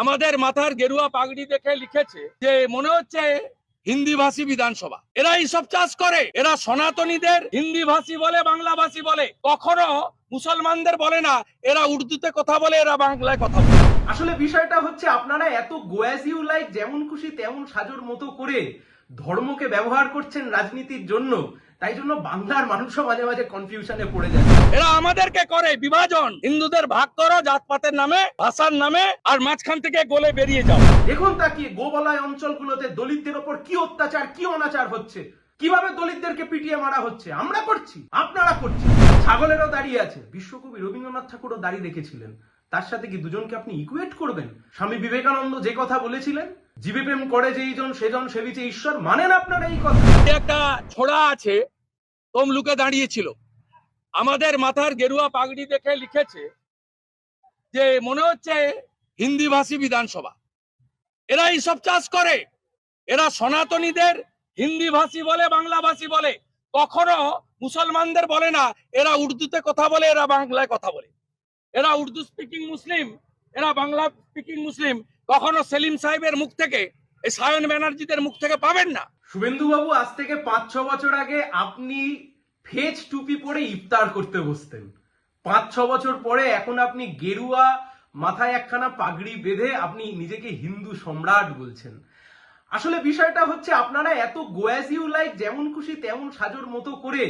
আমাদের মাথার গেরুয়া পাগড়ি দেখে লিখেছে যে, মনে হচ্ছে হিন্দি ভাষী বিধানসভা। এরা এইসব চাষ করে। এরা সনাতনীদের হিন্দি ভাষী বলে, বাংলা ভাষী বলে। কখনো মুসলমানদের বলে না, এরা উর্দুতে কথা বলে, এরা বাংলায় কথা বলে। আসলে বিষয়টা হচ্ছে, আপনারা এত গোয়াজিউ লাইক, যেমন খুশি তেমন সাজোর মতো করে ধর্মকে ব্যবহার করছেন রাজনীতির জন্য। তাই জন্য বাংলার মানুষও মাঝে মাঝে কনফিউশনে পড়ে যায়। এরা আমাদেরকে করে বিভাজন। হিন্দুদের ভাগ করো জাতপাতের নামে ভাষার নামে আর মাঝখান থেকে গলে বেরিয়ে যাও। দেখুন তাকিয়ে গোবলায় অঞ্চলগুলোতে দলিতদের ওপর কি অত্যাচার কি অনাচার হচ্ছে? কীভাবে দলিতদেরকে পিটিয়ে মারা হচ্ছে? আমরা করছি আপনারা করছেন। ছাগলেরও দাঁড়িয়ে আছে। বিশ্বকবি রবীন্দ্রনাথ ঠাকুরও দাঁড়িয়ে রেখেছিলেন তার সাথে কি দুজনকে আপনি ইকুয়েট করবেন? স্বামী বিবেকানন্দ যে কথা বলেছিলেন, জীবে প্রেম করে যে যেইজন সেজন সেবিছে ঈশ্বর মানেন আপনারা এই কথা? একটা ছোড়া আছে, তমলুকে দাঁড়িয়েছিল। আমাদের মাথার গেরুয়া পাগড়ি দেখে লিখেছে যে, মনে হচ্ছে হিন্দি ভাষী বিধানসভা। এরা এইসব চাষ করে। এরা সনাতনীদের হিন্দি ভাষী বলে বাংলা ভাষী বলে। কখনো মুসলমানদের বলে না, এরা উর্দুতে কথা বলে, এরা বাংলায় কথা বলে। এরা উর্দু স্পিকিং মুসলিম, এরা বাংলা স্পিকিং মুসলিম, কখনো সেলিম সাহেবের মুখ থেকে, এই সায়ন ব্যানার্জিদের মুখ থেকে পাবেন না। শুভেন্দু বাবু আজ থেকে পাঁচ, ছ বছর আগে আপনি ফেজ টুপি পরে ইফতার করতে বসতেন। পাঁচ, ছ বছর পরে এখন আপনি গেরুয়া, মাথায় একখানা পাগড়ি বেঁধে আপনি নিজেকে হিন্দু সম্রাট বলছেন। আসলে বিষয়টা হচ্ছে আপনারা এত গোয়াজিউ লাইক, যেমন খুশি তেমন সাজোর মতো করে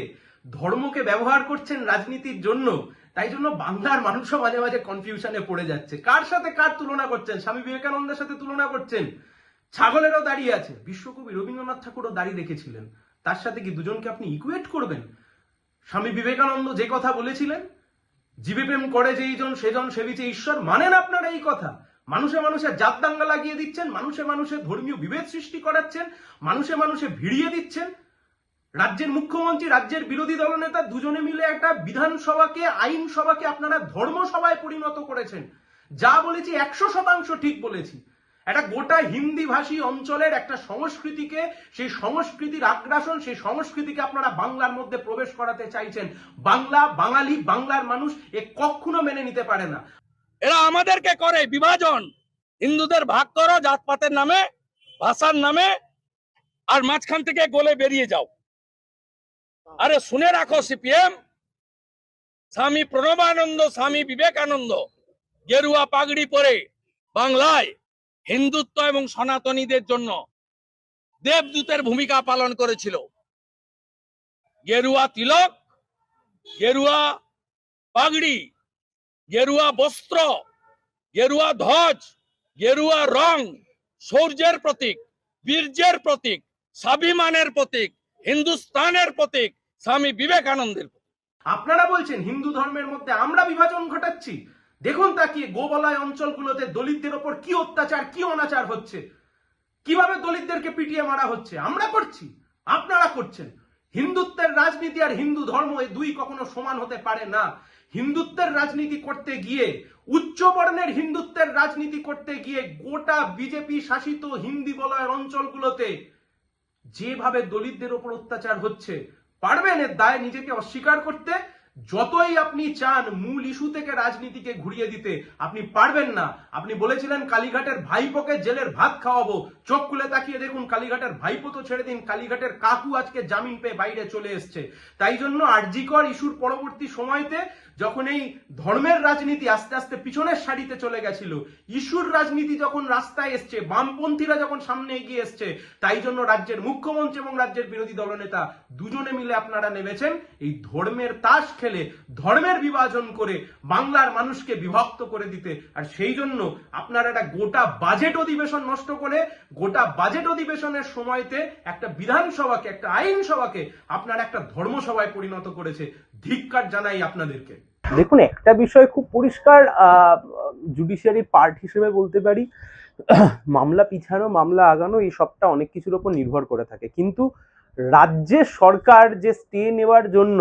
ধর্মকে ব্যবহার করছেন রাজনীতির জন্য তাই জন্য বাংলার মানুষও মাঝে মাঝে কনফিউশনে পড়ে যাচ্ছে। কার সাথে কার তুলনা করছেন? স্বামী বিবেকানন্দের সাথে তুলনা করছেন? ছাগলেরও দাঁড়িয়ে আছে। বিশ্বকবি রবীন্দ্রনাথ ঠাকুরও দাঁড়িয়ে রেখেছিলেন। তার সাথে কি দুজনকে আপনি ইকুয়েট করবেন? স্বামী বিবেকানন্দ যে কথা বলেছিলেন, জীবে প্রেম করে যে যেইজন সেজন সেবিছে ঈশ্বর মানেন আপনারা এই কথা। মানুষে মানুষে জাত দাঙ্গা লাগিয়ে দিচ্ছেন, মানুষে মানুষে ধর্মীয় বিভেদ সৃষ্টি করাচ্ছেন, মানুষে মানুষে ভিড়িয়ে দিচ্ছেন। রাজ্যের মুখ্যমন্ত্রী, রাজ্যের বিরোধী দলনেতা দুজনে মিলে একটা বিধানসভাকে, আইনসভাকে আপনারা ধর্মসভায় পরিণত করেছেন। যা বলেছি একশো শতাংশ ঠিক বলেছি। একটা গোটা হিন্দি ভাষী অঞ্চলের একটা সংস্কৃতিকে, সেই সংস্কৃতির আগ্রাসন, সেই সংস্কৃতিকে আপনারা বাংলার মধ্যে প্রবেশ করাতে চাইছেন। বাংলা, বাঙালি, বাংলার মানুষ এ কখনো মেনে নিতে পারে না। এরা আমাদেরকে করে, বিভাজন। হিন্দুদের ভাগ করো, জাতপাতের নামে, ভাষার নামে, আর মাঝখান থেকে গোলে বেরিয়ে যাও। আরে শুনে রাখো সিপিএম। স্বামী প্রণবানন্দ, স্বামী বিবেকানন্দ, গেরুয়া পাগড়ি পরে বাংলায় হিন্দুত্ব এবং সনাতনীদের জন্য দেবদূতের ভূমিকা পালন করেছিল। গেরুয়া তিলক, গেরুয়া পাগড়ি, গেরুয়া বস্ত্র, গেরুয়া ধ্বজ, গেরুয়া রং, সৌর্যের প্রতীক, বীর্যের প্রতীক, স্বাভিমানের প্রতীক হিন্দুস্তানের প্রতীক স্বামী বিবেকানন্দের আপনারা বলছেন হিন্দু ধর্মের মধ্যে আমরা বিভাজন ঘটাচ্ছি। দেখুন তাকিয়ে গোবলায় অঞ্চলগুলোতে দলিতদের ওপর কি অত্যাচার, কি অনাচার হচ্ছে। কীভাবে দলিতদেরকে পিটিয়ে মারা হচ্ছে? আমরা করছি, আপনারা করছেন। হিন্দুত্বের রাজনীতি আর হিন্দু ধর্ম এই দুই কখনো সমান হতে পারে না। হিন্দুত্বের রাজনীতি করতে গিয়ে, উচ্চ বর্ণের হিন্দুত্বের রাজনীতি করতে গিয়ে গোটা বিজেপি শাসিত হিন্দি বলয়ের অঞ্চলগুলোতে যেভাবে দলিতদের ওপর অত্যাচার হচ্ছে পারবেন এর দায় নিজেকে অস্বীকার করতে? যতই আপনি চান মূল ইস্যু থেকে রাজনীতিকে ঘুরিয়ে দিতে, আপনি পারবেন না। আপনি বলেছিলেন কালীঘাটের ভাইপোকে জেলের ভাত খাওয়াবো। চোখ খুলে তাকিয়ে দেখুন, কালীঘাটের ভাইপো তো ছেড়ে দিন, কালীঘাটের কাকু আজকে জামিন পেয়ে বাইরে চলে এসছে। তাই জন্য আরজিকর ইস্যুর পরবর্তী সময়তে যখন এই ধর্মের রাজনীতি আস্তে আস্তে পিছনের সারিতে চলে গেছিল, ইস্যুর রাজনীতি যখন রাস্তায় এসছে, বামপন্থীরা যখন সামনে এগিয়ে এসছে, তাই জন্য রাজ্যের মুখ্যমন্ত্রী এবং রাজ্যের বিরোধী দলনেতা দুজনে মিলে আপনারা নেমেছেন, এই ধর্মের তাস খেলে ধর্মের বিভাজন করে বাংলার মানুষকে বিভক্ত করে দিতে। আর সেই জন্য আপনারা একটা গোটা বাজেট অধিবেশন নষ্ট করে গোটা বাজেট অধিবেশনের সময়তে একটা বিধানসভাকে, একটা আইনসভাকে আপনারা একটা ধর্মসভায় পরিণত করেছে। ধিক্কার জানাই আপনাদেরকে। দেখুন, একটা বিষয় খুব পরিষ্কার জুডিশিয়ারি পার্ট হিসেবে বলতে পারি। মামলা পিছানো, মামলা আগানো, এই সবটা অনেক কিছুর ওপর নির্ভর করে থাকে। কিন্তু রাজ্যের সরকার যে স্টে নেওয়ার জন্য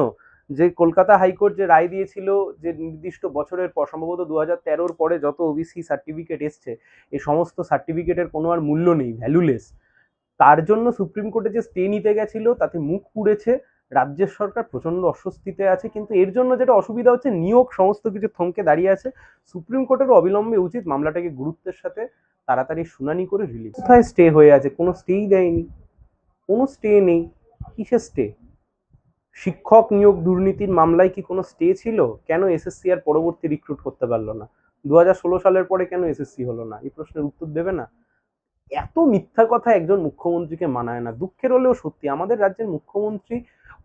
যে কলকাতা হাইকোর্ট যে রায় দিয়েছিল যে নির্দিষ্ট বছরের পর, সম্ভবত দু হাজার তেরোর পরে যত ওবিসি সার্টিফিকেট এসছে এই সমস্ত সার্টিফিকেটের কোনো আর মূল্য নেই ভ্যালুলেস তার জন্য সুপ্রিম কোর্টে যে স্টে নিতে গেছিল, তাতে মুখ পুড়েছে। রাজ্যের সরকার প্রচণ্ড অস্বস্তিতে আছে, কিন্তু এর জন্য যেটা অসুবিধা হচ্ছে, নিয়োগ সমস্ত কিছু থমকে দাঁড়িয়ে আছে। সুপ্রিম কোর্টের অবিলম্বে উচিত মামলাটাকে গুরুত্বের সাথে তাড়াতাড়ি শুনানি করে রিলিজ কোথায় স্টে হয়ে আছে? কোনো স্টেই দেয়নি। কোনো স্টে নেই। কিসের স্টে শিক্ষক নিয়োগ দুর্নীতির মামলায় কি কোনো স্টে ছিল? কেন এসএসসি আর পরবর্তী রিক্রুট করতে পারল না? দু সালের পরে কেন এসএসসি হলো না? এই প্রশ্নের উত্তর দেবে না? এত মিথ্যা কথা একজন মুখ্যমন্ত্রীকে মানায় না। দুঃখের হলেও সত্যি, আমাদের রাজ্যের মুখ্যমন্ত্রী,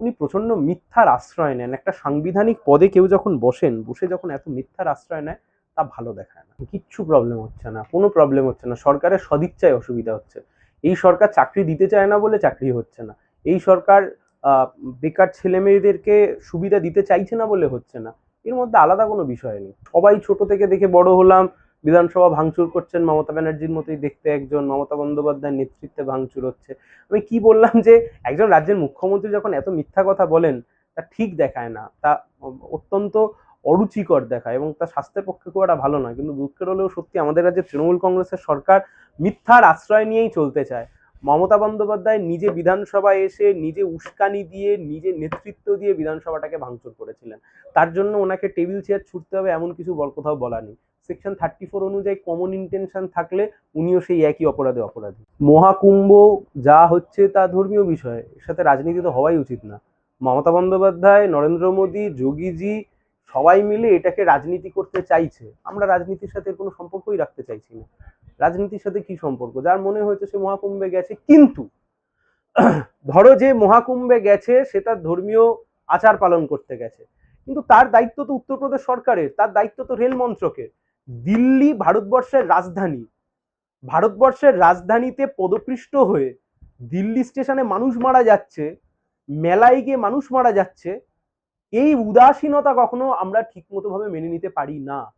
উনি প্রচণ্ড মিথ্যার আশ্রয় নেন। একটা সাংবিধানিক পদে কেউ যখন বসেন, বসে যখন এত মিথ্যার আশ্রয় নেয়, তা ভালো দেখায় না। কিচ্ছু প্রবলেম হচ্ছে না, কোনো প্রবলেম হচ্ছে না। সরকারের সদিচ্ছায় অসুবিধা হচ্ছে। এই সরকার চাকরি দিতে চায় না বলে চাকরি হচ্ছে না। এই সরকার বেকার ছেলে মেয়েদেরকে সুবিধা দিতে চাইছে না বলে হচ্ছে না। এর মধ্যে আলাদা কোনো বিষয় নেই। সবাই ছোট থেকে দেখে বড় হলাম, বিধানসভা ভাঙচুর করছেন মমতা ব্যানার্জির মতোই দেখতে একজন, মমতা বন্দ্যোপাধ্যায়ের নেতৃত্বে ভাঙচুর হচ্ছে। আমি কি বললাম যে, একজন রাজ্যের মুখ্যমন্ত্রী যখন এত মিথ্যা কথা বলেন, তা ঠিক দেখায় না। তা অত্যন্ত অরুচিকর দেখায় এবং তা স্বাস্থ্যের পক্ষে খুব একটা ভালো নয়। কিন্তু দুঃখের হলেও সত্যি আমাদের রাজ্যে তৃণমূল কংগ্রেসের সরকার মিথ্যার আশ্রয় নিয়েই চলতে চায়। মমতা বন্দ্যোপাধ্যায় নিজে বিধানসভায় এসে নিজে উস্কানি দিয়ে, নিজে নেতৃত্ব দিয়ে বিধানসভাটাকে ভাঙচুর করেছিলেন। তার জন্য ওনাকে টেবিল চেয়ার ছুটতে হবে এমন কিছু বল কোথাও বলা নেই। সেকশন থার্টি ফোর অনুযায়ী কমন ইন্টেনশন থাকলে উনিও সেই একই অপরাধে অপরাধী। মহাকুম্ভ যা হচ্ছে তা ধর্মীয় বিষয়, এর সাথে রাজনীতি তো হওয়াই উচিত না। মমতা বন্দ্যোপাধ্যায়, নরেন্দ্র মোদী, যোগীজি সবাই মিলে এটাকে রাজনীতি করতে চাইছে। আমরা রাজনীতির সাথে কোনো সম্পর্কই রাখতে চাইছি না। রাজনীতির সাথে কি সম্পর্ক? যার মনে হয়েছে সে মহাকুম্ভে গেছে, কিন্তু ধরো যে মহাকুম্ভে গেছে, সে তার ধর্মীয় আচার পালন করতে গেছে। কিন্তু তার দায়িত্ব তো উত্তরপ্রদেশ সরকারের, তার দায়িত্ব তো রেল মন্ত্রকের। দিল্লি ভারতবর্ষের রাজধানী, ভারতবর্ষের রাজধানীতে পদপৃষ্ট হয়ে দিল্লি স্টেশনে মানুষ মারা যাচ্ছে, মেলায় গিয়ে মানুষ মারা যাচ্ছে এই উদাসীনতা কখনো আমরা ঠিকমতো ভাবে মেনে নিতে পারি না।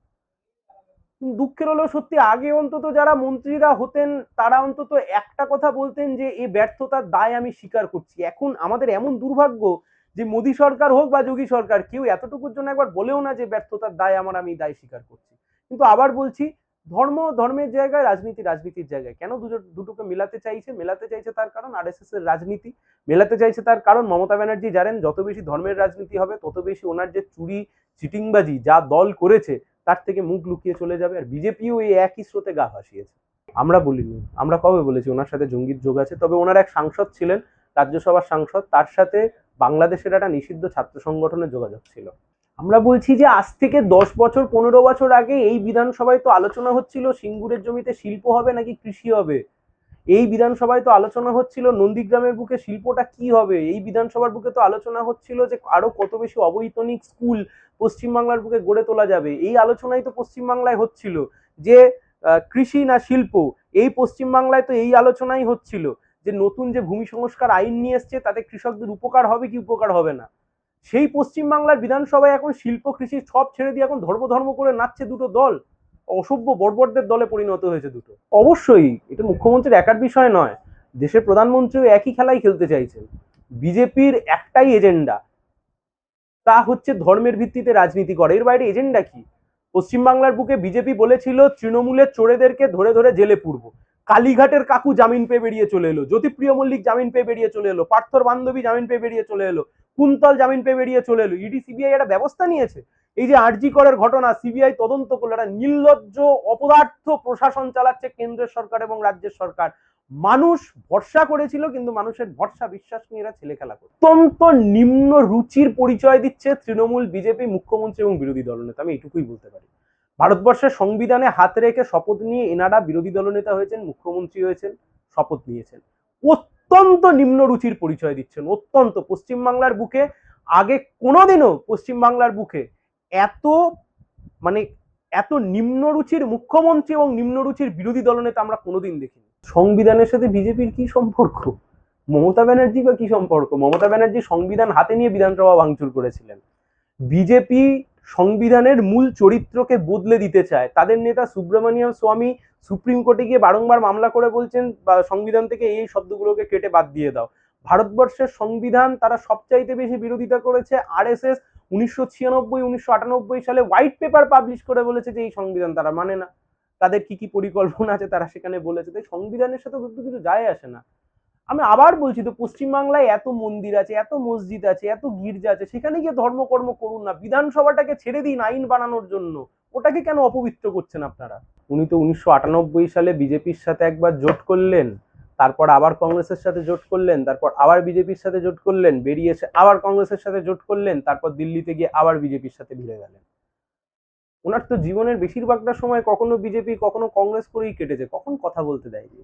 দুঃখের হলো সত্যি আগে অন্তত যারা মন্ত্রীরা হতেন, তারা অন্তত একটা কথা বলতেন যে, এই ব্যর্থতার দায় আমি স্বীকার করছি। এখন আমাদের এমন দুর্ভাগ্য যে, মোদী সরকার হোক বা যোগী সরকার, কেউ এতটুকুর জন্য একবার বলেও না যে, ব্যর্থতার দায় আমার, আমি দায় স্বীকার করছি। কিন্তু আবার বলছি ধর্ম, ধর্মের জায়গায় রাজনীতি, রাজনীতির জায়গায়। কেন দুটো দুটোকে মেলাতে চাইছে? মেলাতে চাইছে তার কারণ আরএসএস এর রাজনীতি। মেলাতে চাইছে তার কারণ মমতা ব্যানার্জি জানেন, যত বেশি ধর্মের রাজনীতি হবে, তত বেশি ওনার যে চুরি, চিটিংবাজি যা দল করেছে, তার থেকে মুখ লুকিয়ে চলে যাবে। আর বিজেপিও এই একই স্রোতে গা ভাসিয়েছে। আমরা বলিনি। আমরা কবে বলেছি? ওনার সাথে জঙ্গির যোগ আছে। তবে ওনার এক সাংসদ ছিলেন, রাজ্যসভার সাংসদ। তার সাথে বাংলাদেশের একটা নিষিদ্ধ ছাত্র সংগঠনের যোগাযোগ ছিল। আমরা বলছি যে আজ থেকে দশ বছর, পনেরো বছর আগে এই বিধানসভায় তো আলোচনা হচ্ছিল সিঙ্গুরের জমিতে শিল্প হবে নাকি কৃষি হবে? এই বিধানসভায় তো আলোচনা হচ্ছিল নন্দীগ্রামের বুকে শিল্পটা কি হবে? এই বিধানসভার বুকে তো আলোচনা হচ্ছিল যে আরও কত বেশি অবৈতনিক স্কুল পশ্চিমবাংলার বুকে গড়ে তোলা যাবে। এই আলোচনাই তো পশ্চিমবাংলায় হচ্ছিল যে কৃষি না শিল্প? এই পশ্চিমবাংলায় তো এই আলোচনাই হচ্ছিল যে নতুন যে ভূমি সংস্কার আইন নিয়ে এসছে তাতে কৃষকদের উপকার হবে কি উপকার হবে না? সেই পশ্চিমবাংলার বিধানসভায় এখন শিল্প, কৃষি সব ছেড়ে দিয়ে এখন ধর্ম ধর্ম করে নাচছে দুটো দল। অসভ্য বর্বরদের দলে পরিণত হয়েছে দুটো। অবশ্যই এটা মুখ্যমন্ত্রীর একার বিষয় নয়, দেশের প্রধানমন্ত্রীও একই খেলাই খেলতে চাইছেন। বিজেপির একটাই এজেন্ডা, তা হচ্ছে ধর্মের ভিত্তিতে রাজনীতি করে। এর বাইরে এজেন্ডা কি? পশ্চিমবাংলার বুকে বিজেপি বলেছিল, তৃণমূলের চোরেদেরকে ধরে ধরে জেলে পুরবো কালীঘাটের কাকু জামিন পেয়ে বেরিয়ে চলে এলো, জ্যোতিপ্রিয় মল্লিক জামিন পেয়ে বেরিয়ে চলে এলো, পার্থর বান্ধবী জামিন পেয়ে বেরিয়ে চলে এলো কুন্তল জামিন পেয়ে বেরিয়ে চলে এলো। ইডি, সিবিআই একটা ব্যবস্থা নিয়েছে। এই যে আরজি করের ঘটনা, সিবিআই তদন্ত করল। একটা নির্লজ্জ অপদার্থ প্রশাসন চালাচ্ছে কেন্দ্রের সরকার এবং রাজ্যের সরকার। মানুষ ভরসা করেছিল, কিন্তু মানুষের ভরসা, বিশ্বাস নিয়ে এরা ছেলে খেলা করে অত্যন্ত নিম্ন রুচির পরিচয় দিচ্ছে তৃণমূল, বিজেপি, মুখ্যমন্ত্রী এবং বিরোধী দলনেতা আমি এটুকুই বলতে পারি। ভারতবর্ষের সংবিধানে হাত রেখে শপথ নিয়ে এনারা বিরোধী দলনেতা হয়েছেন, মুখ্যমন্ত্রী হয়েছেন, শপথ নিয়েছেন। অত্যন্ত নিম্ন রুচির পরিচয় দিচ্ছেন, অত্যন্ত পশ্চিমবাংলার বুকে। আগে কোনোদিনও পশ্চিমবাংলার বুকে এত মানে এত নিম্নরুচির মুখ্যমন্ত্রী এবং নিম্নরুচির বিরোধী দলনেতা আমরা কোনোদিন দেখিনি। সংবিধানের সাথে বিজেপির কি সম্পর্ক? মমতা ব্যানার্জি বা কি সম্পর্ক? মমতা ব্যানার্জি সংবিধান হাতে নিয়ে বিধানসভা ভাঙচুর করেছিলেন। বিজেপি সংবিধানের মূল চরিত্রকে বদলে দিতে চায়। তাদের নেতা সুব্রমণিয়ম স্বামী সুপ্রিম কোর্টে গিয়ে বারংবার মামলা করে বলছেন, বা সংবিধান থেকে এই শব্দগুলোকে কেটে বাদ দিয়ে দাও। ভারতবর্ষের সংবিধান তারা সবচাইতে বেশি বিরোধিতা করেছে আরএসএস উনিশশো ছিয়ানব্বই, উনিশশো আটানব্বই সালে হোয়াইট পেপার পাবলিশ করে বলেছে যে এই সংবিধান তারা মানে না। তাদের কি কি পরিকল্পনা আছে তারা সেখানে বলেছে। তাই সংবিধানের সাথে কিন্তু কিছু যায় আসে না। আমি আবার বলছি তো, পশ্চিমবাংলায় এত মন্দির আছে, এত মসজিদ আছে, এত গির্জা আছে, সেখানে গিয়ে ধর্মকর্ম করুন না। বিধানসভাটাকে ছেড়ে দিন আইন বানানোর জন্য। ওটাকে কেন অপবিত্র করছেন আপনারা? উনি তো উনিশশো আটানব্বই সালে বিজেপির সাথে একবার জোট করলেন, তারপর আবার কংগ্রেসের সাথে জোট করলেন, তারপর আবার বিজেপির সাথে জোট করলেন, বেরিয়ে এসে আবার কংগ্রেসের সাথে জোট করলেন, তারপর দিল্লিতে গিয়ে আবার বিজেপির সাথে ভিড়ে গেলেন। ওনার তো জীবনের বেশিরভাগটা সময় কখনো বিজেপি, কখনো কংগ্রেস করেই কেটেছে, কখন কথা বলতে দেয়নি?